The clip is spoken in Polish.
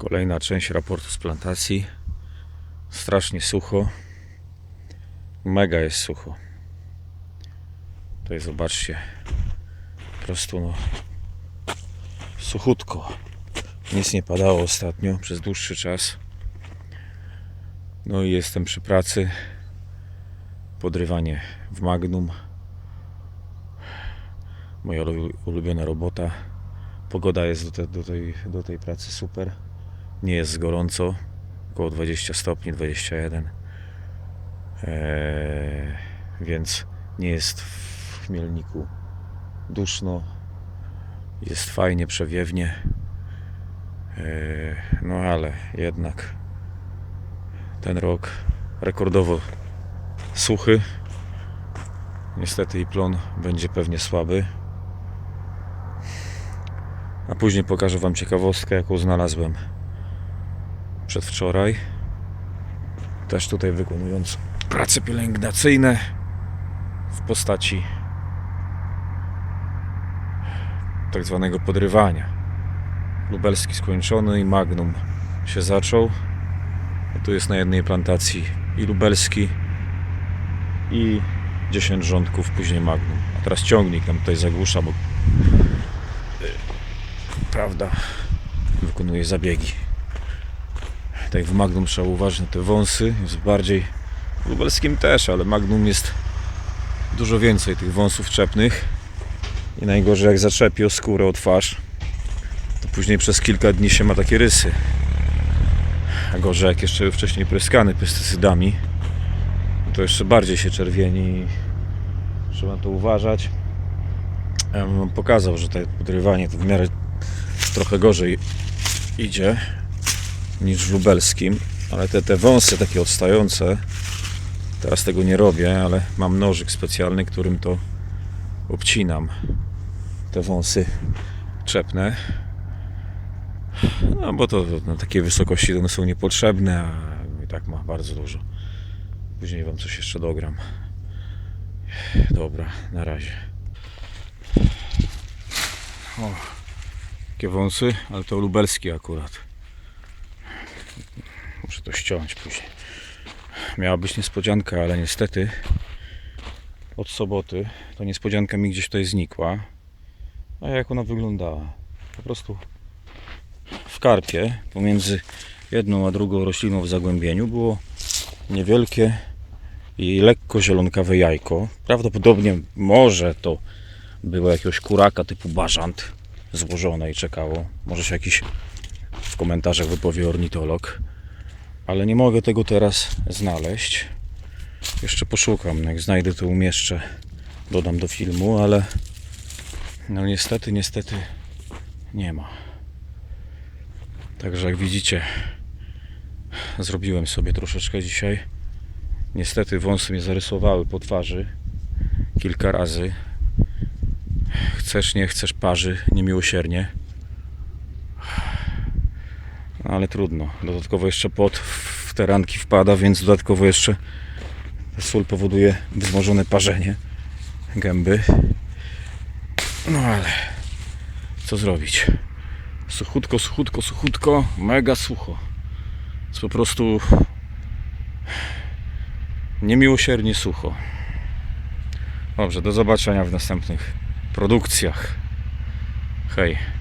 Kolejna część raportu z plantacji. Strasznie sucho. Mega jest sucho. Tutaj zobaczcie. Po prostu no. Suchutko. Nic nie padało ostatnio przez dłuższy czas. No i jestem przy pracy. Podrywanie w Magnum. Moja ulu- ulubiona robota. Pogoda jest do, do, tej, do tej pracy super. Nie jest gorąco. Około 20 stopni, 21. Eee, więc nie jest w chmielniku duszno. Jest fajnie, przewiewnie. Eee, no ale jednak ten rok rekordowo suchy. Niestety i plon będzie pewnie słaby. A później pokażę Wam ciekawostkę, jaką znalazłem przedwczoraj. Też tutaj wykonując prace pielęgnacyjne w postaci tak zwanego podrywania. Lubelski skończony i Magnum się zaczął. Tu jest na jednej plantacji i lubelski i 10 rządków, później Magnum. A teraz ciągnik nam tutaj zagłusza, bo y, prawda, wykonuje zabiegi. Tak w Magnum trzeba uważać na te wąsy, jest bardziej w lubelskim też, ale Magnum jest dużo więcej tych wąsów czepnych. I najgorzej jak zaczepi o skórę, o twarz to później przez kilka dni się ma takie rysy. A gorzej jak jeszcze był wcześniej pryskany pestycydami to jeszcze bardziej się czerwieni. Trzeba to uważać. Ja pokazał, że to podrywanie to w miarę trochę gorzej idzie niż w lubelskim, ale te, te wąsy takie odstające, teraz tego nie robię, ale mam nożyk specjalny, którym to obcinam te wąsy czepne. No bo to na takiej wysokości one są niepotrzebne, a i tak ma bardzo dużo. Później wam coś jeszcze dogram. Dobra, na razie. O, takie wąsy, ale to lubelskie akurat. Muszę to ściąć później. Miała być niespodzianka, ale niestety od soboty ta niespodzianka mi gdzieś tutaj znikła. A jak ona wyglądała? Po prostu w karpie pomiędzy jedną a drugą rośliną w zagłębieniu było niewielkie i lekko zielonkawe jajko. Prawdopodobnie może to było jakiegoś kuraka typu bażant złożone i czekało. Może się jakiś w komentarzach wypowie ornitolog. Ale nie mogę tego teraz znaleźć. Jeszcze poszukam. Jak znajdę to umieszczę. Dodam do filmu, ale no niestety, niestety nie ma. Także jak widzicie, zrobiłem sobie troszeczkę dzisiaj. Niestety wąsy mnie zarysowały po twarzy kilka razy. Chcesz, nie chcesz, parzy niemiłosiernie. Ale trudno. Dodatkowo jeszcze pot w te ranki wpada, więc dodatkowo jeszcze sól powoduje wzmożone parzenie gęby. No ale co zrobić? Suchutko, suchutko, suchutko, mega sucho. Jest po prostu niemiłosiernie sucho. Dobrze, do zobaczenia w następnych produkcjach. Hej.